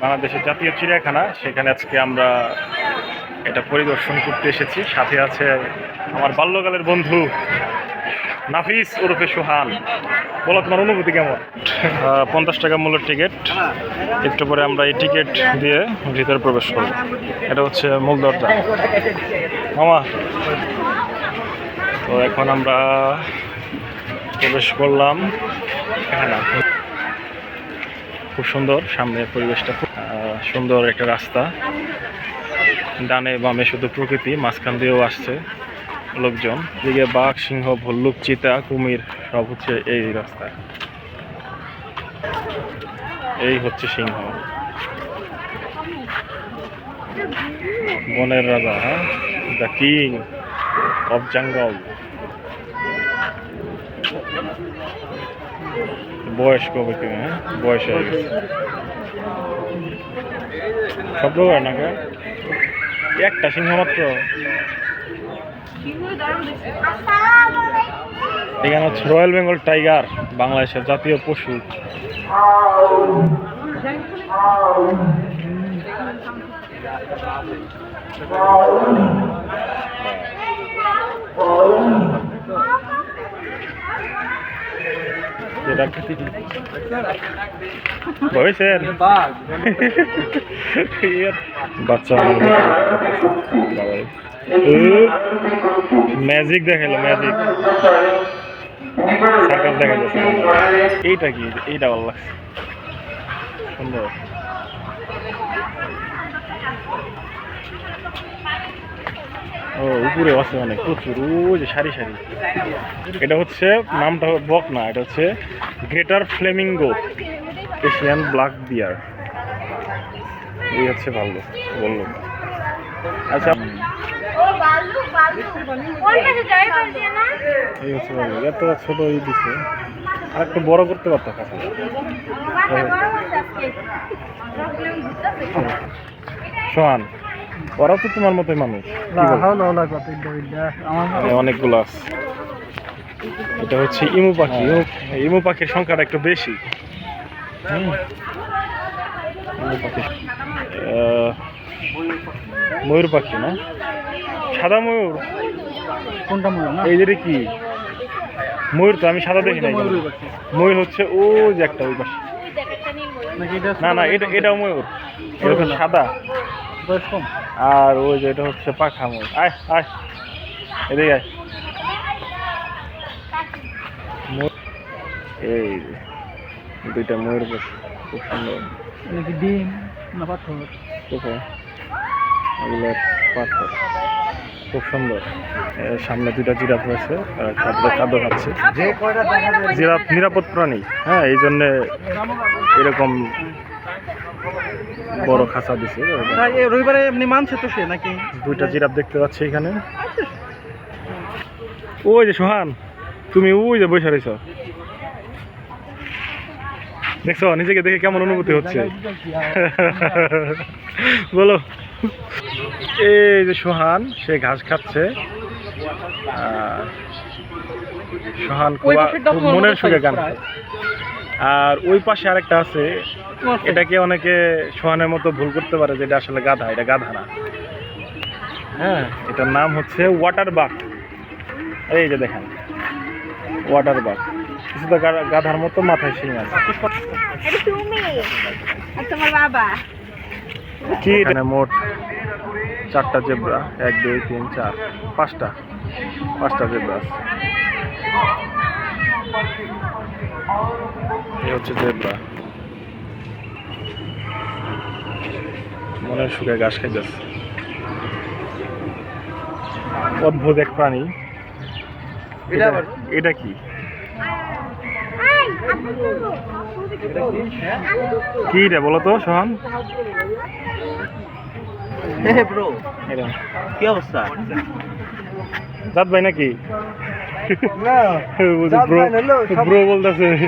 বাংলাদেশের জাতীয় চিড়িয়াখানা। সেখানে আজকে আমরা এটা পরিদর্শন করতে এসেছি। সাথে আছে আমার বাল্যকালের বন্ধু নাফিস ওরফে সোহান। বলো, তোমার অনুভূতি কেমন? পঞ্চাশ টাকা মূল্যের টিকিট। একটু পরে আমরা এই টিকিট দিয়ে ভিতরে প্রবেশ করব। এটা হচ্ছে মূল দরজা। মামা। তো এখন আমরা প্রবেশ করলাম। এখানে খুব সুন্দর, সামনের পরিবেশটা খুব সুন্দর একটা রাস্তা। ডানে বামে শুধু প্রকৃতি, মাঝখান দিয়েও আসছে লোকজন। দিকে বাঘ, সিংহ, ভল্লুক, চিতা, কুমির, সব হচ্ছে এই রাস্তা। এই হচ্ছে সিংহ। বনের রাজা হ্যাঁ? দ্য কিং অফ জঙ্গল। বয়স কবে কি হ্যাঁ? বয়স হয়ে গেছে। শব্দ করে না একটা সিংহ মাত্র? এখানে হচ্ছে রয়্যাল বেঙ্গল টাইগার বাংলাদেশের জাতীয় পশু। এটা ভবিষ্যের বাচ্চা ম্যাজিক দেখাল ম্যাজিক সার্কাস দেখা এইটা কি? এইটা ভালো লাগছে। সুন্দর। ও উপরে আছে অনেক প্রচুর ওই যে সারি সারি। এটা হচ্ছে নামটা বক না এটা হচ্ছে greater flamingo Asian black bear. এই হচ্ছে ভালো বলল। আচ্ছা। এই হচ্ছে ভালো এত ছোট এই দিছে। আর একটু বড় করতে পারতো কাছে। সোহান ওরাও তো তোমার মতোই মানুষ। অনেকগুলো আছে। এটা হচ্ছে ইমু পাখি। ইমু- পাখির সংখ্যাটা একটু বেশি। ময়ূর পাখি না? সাদা ময়ূর? কোনটা না? এই যে কি? ময়ূর তো আমি সাদা দেখি নাই ময়ূর হচ্ছে ও যে একটা ওই পাশে। না না এটা এটাও ময়ূর। এটা সাদা। বয়স কম? আর ওই যে এটা হচ্ছে পাখা ময়ূর আয় আয়। এদিকে আয়। এই দুইটা ময়ূর খুব সুন্দর। নাকি ডিম না পাথর? কোথায়? এগুলো পাথর। খুব সুন্দর। সামনে দুইটা জিরাফ রয়েছে আর খাদ্য খাদ্য খাচ্ছে জিরাফ নিরাপদ প্রাণী। হ্যাঁ এই জন্যে এরকম বড় খাঁচা দিছে। রবিবারে এমনি মানছে তো সে নাকি? দুইটা জিরাফ দেখতে পাচ্ছি এখানে। ওই যে সোহান তুমি ওই যে বসে রয়েছ। দেখছ নিজেকে দেখে কেমন অনুভূতি হচ্ছে। বলো। এই যে সোহান সে ঘাস খাচ্ছে। সোহান মনের সুখে গান। আর ওই পাশে আরেকটা আছে এটাকে অনেকে সোহানের মতো ভুল করতে পারে যে এটা আসলে গাধা এটা গাধা না। হ্যাঁ এটার নাম হচ্ছে ওয়াটার বাক এই যে দেখেন ওয়াটার বাক কিছুটা গাধার মতো মাথায় শিং আছে। এটা তুমি আর তোমার বাবা। কি এখানে মোট চারটা জেব্রা। এক দুই তিন চার পাঁচটা। পাঁচটা জেব্রা আছে। এই হচ্ছে জেব্রা। মনের সুখে ঘাস খাইতেছে। অদ্ভুত এক প্রাণী। এটা কি? কি রে বলো তো সোহান। ব্রো কি অবস্থা? জাত ভাই নাকি? ব্রো সব- ব্রো বলতেছে। সে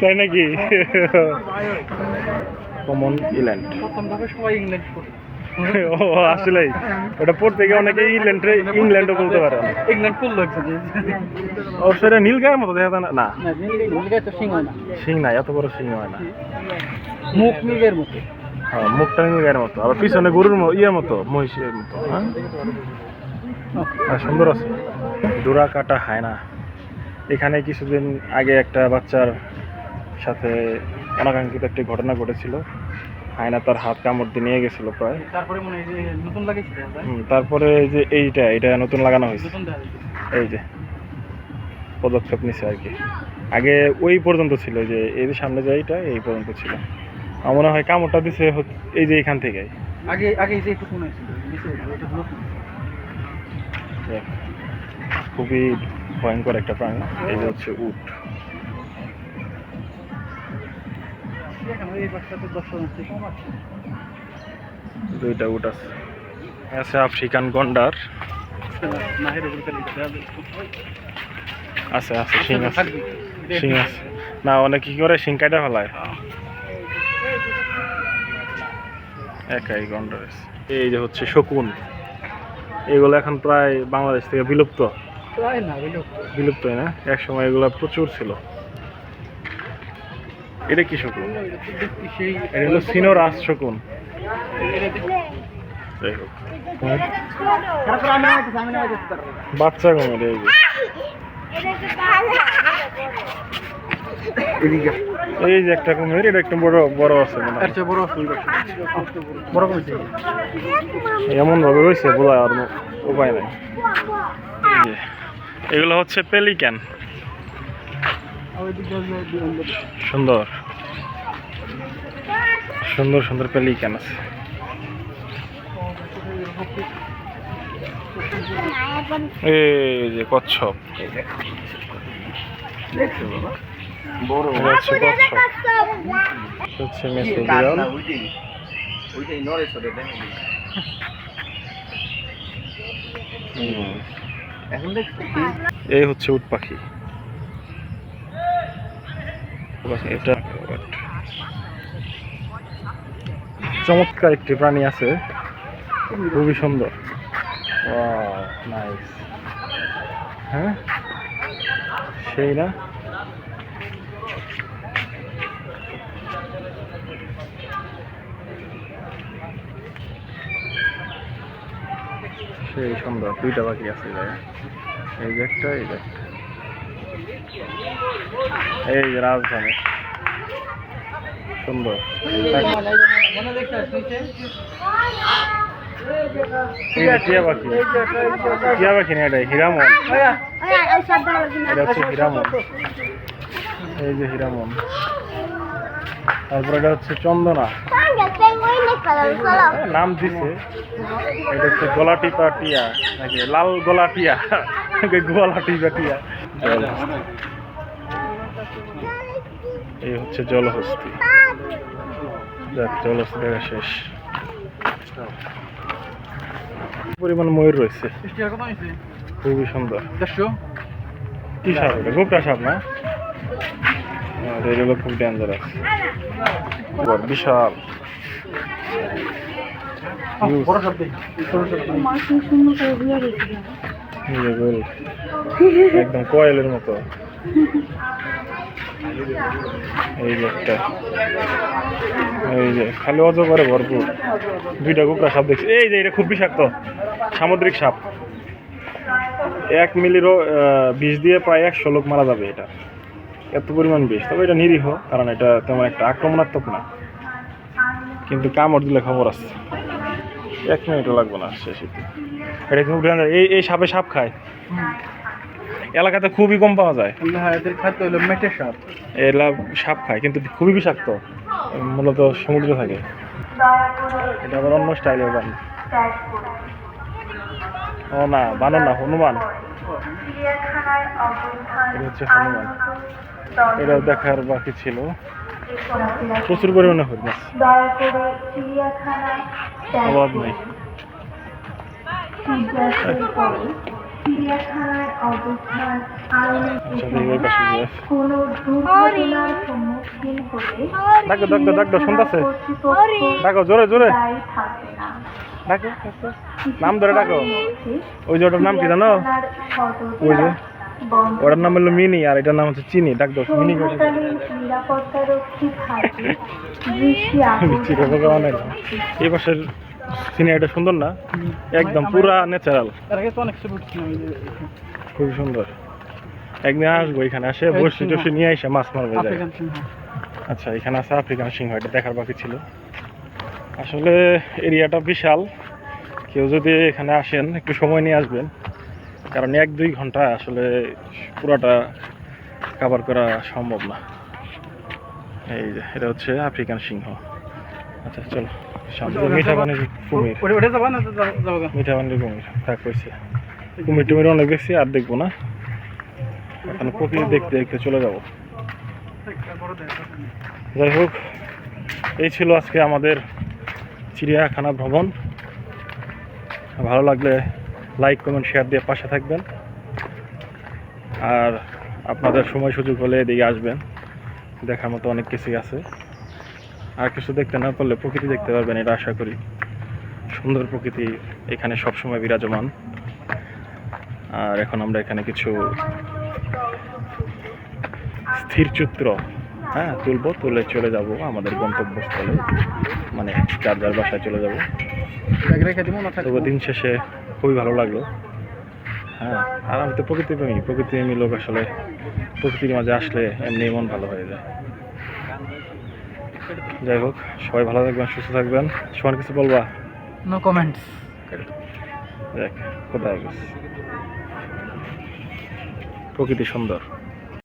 তাই নাকি? কমন ইল্যান্ড প্রথম ধাপে সবাই ইংল্যান্ড করে ও আসলেই ওটা পড়তে গিয়ে অনেকে ইংল্যান্ডে ইংল্যান্ডও বলতে পারে। ইংল্যান্ড ফুল লাগছে অবশ্য এটা মতো দেখা যায় না? সিং হয় না। শিং না এত বড় শিং হয় না। মুখ নীলের মতো। হ্যাঁ মুখটা গায়ের মতো। আবার পিছনে গরুর ইয়ের মতো মহিষের মতো হ্যাঁ? হ্যাঁ, সুন্দর আছে। ডোরা কাটা হয় না। এখানে কিছুদিন আগে একটা বাচ্চার সাথে অনাকাঙ্ক্ষিত একটি ঘটনা ঘটেছিল। হায়না তার হাত কামড় দিয়ে নিয়ে গেছিল প্রায়। তারপরে মনে হয় যে নতুন লাগিয়েছিল তারপরে যে এইটা এটা নতুন লাগানো হয়েছে। এই যে পদক্ষেপ নিছে আর কি। আগে ওই পর্যন্ত ছিল যে এই সামনে যে এইটা এই পর্যন্ত ছিল। মনে হয় কামড়টা দিছে এই যে এখান থেকে। আগে আগে এই যে একটু কোন খুবই ভয়ঙ্কর একটা প্রাণী এই যে হচ্ছে উট। দুইটা উট আছে। আছে আফ্রিকান গন্ডার। আছে আছে শিং আছে। শিং আছে। না অনেক কি করে? শিং কাটা ফেলায়। একাই গন্ডার আছে এই যে হচ্ছে শকুন এগুলো এখন প্রায় বাংলাদেশ থেকে বিলুপ্ত? প্রায় না বিলুপ্ত। হয় না? এক সময় এগুলো প্রচুর ছিল। এটা কি শকুন? এটা হলো শকুন। আমি আইতেছি তারপর বাচ্চা কুমির এই যে একটা কুমির এটা একটু বড় বড় আছে বড় সুন্দর বড় কমেছে এমন ভাবে রয়েছে বলা আর উপায় নাই। এগুলো হচ্ছে পেলিক্যান সুন্দর। সুন্দর সুন্দর পেলিক্যান আছে। এই যে কচ্ছপ। হচ্ছে। বিড়াল। এই হচ্ছে উট পাখি। এটা চমৎকার একটি প্রাণী আছে। খুবই সুন্দর। নাইস হ্যাঁ? সেই না? সেই সুন্দর দুইটা পাখি আছে এই যে একটা এই যে একটা। এই যে রাজধানী। সুন্দর। এই টিয়া পাখি। টিয়া পাখি না এটা হিরামন এটা হচ্ছে হিরামন এই যে হিরামন তারপর এটা হচ্ছে চন্দনা। নাম দিছে। এটা হচ্ছে গলা টিপা টিয়া নাকি লাল গলা টিয়া নাকি গলা টিপা টিয়া এই হচ্ছে জলহস্তি। যাক জলহস্তি দেখা শেষ। পরিমাণ ময়ূর রয়েছে? খুবই সুন্দর। কি সাপ এটা? গোপটা সাপ না? আর এগুলো খুব ডেঞ্জারাস বিশাল। একদম কয়েলের মতো। এই যে একটা এই যে খালি অজগরে ভরপুর। দুইটা কুকরা সাপ দেখছি। এই যে এটা খুব বিষাক্ত। সামুদ্রিক সাপ। এক মিলিরও বিষ দিয়ে প্রায় একশো লোক মারা যাবে এটা। এত পরিমাণ বিষ তবে এটা নিরীহ কারণ এটা তেমন একটা আক্রমণাত্মক না। কিন্তু কামড় দিলে খবর আছে। এক মিনিটও লাগবে না শেষ এটা খুব। এই এই সাপে সাপ খায়। এলাকাতে খুবই কম পাওয়া যায়। হ্যাঁ এদের খাদ্য হলো মেটে সাপ। এলা সাপ খায় কিন্তু খুবই বিষাক্ত মূলত সমুদ্রে থাকে। এটা আবার অন্য স্টাইলের বান ও না বানর না হনুমান। এটা হচ্ছে হনুমান। এটা দেখার বাকি ছিল। প্রচুর পরিমাণে হরিণ। আছে দয়া করে চিড়িয়াখানায় ত্যাগ অভাব নেই ডাকো, ডাকো, জোরে জোরে। নাম ধরে ডাকো। ওই যে ওটার নাম কি জানো? ওই যে। ওটার নাম হলো মিনি আর এটার নাম হচ্ছে চিনি। ডাক দোষ মিনি এই পাশের সিনারিটা সুন্দর না? একদম পুরা ন্যাচারাল খুবই সুন্দর। একদিন আসব এখানে আসে বসে টসে নিয়ে এসে মাছ মারবে যায় আচ্ছা এখানে আছে আফ্রিকান সিংহ এটা দেখার বাকি ছিল। আসলে এরিয়াটা বিশাল। কেউ যদি এখানে আসেন একটু সময় নিয়ে আসবেন। কারণ এক দুই ঘণ্টা আসলে পুরাটা কাভার করা সম্ভব না। এই যে এটা হচ্ছে আফ্রিকান সিংহ। আচ্ছা চলো সামনে মিঠা পানির কুমির। মিঠা পানির কুমির থাক কইছে। কুমির টুমির অনেক দেখছি আর দেখব না। এখন প্রকৃতি দেখতে দেখতে চলে যাব। যাই হোক এই ছিল আজকে আমাদের চিড়িয়াখানা ভ্রমণ। ভালো লাগলে লাইক কমেন্ট শেয়ার দিয়ে পাশে থাকবেন। আর আপনাদের সময় সুযোগ হলে এদিকে আসবেন। দেখার মতো অনেক কিছুই আছে। আর কিছু দেখতে না পারলে প্রকৃতি দেখতে পারবেন, এটা আশা করি। সুন্দর প্রকৃতি এখানে সবসময় বিরাজমান। আর এখন আমরা এখানে কিছু স্থির চিত্র হ্যাঁ তুলবো, তুলে চলে যাব আমাদের গন্তব্যস্থলে। মানে যার বাসায় চলে যাব। তবে দিন শেষে খুবই ভালো লাগল। হ্যাঁ আর আমি তো প্রকৃতি প্রেমী প্রকৃতি প্রেমী লোক আসলে প্রকৃতির মাঝে আসলে এমনি মন ভালো হয়ে যায়। যাই হোক সবাই ভালো থাকবেন সুস্থ থাকবেন। সবার কিছু বলবা? নো কমেন্টস দেখ কোথায় গেছে প্রকৃতি সুন্দর।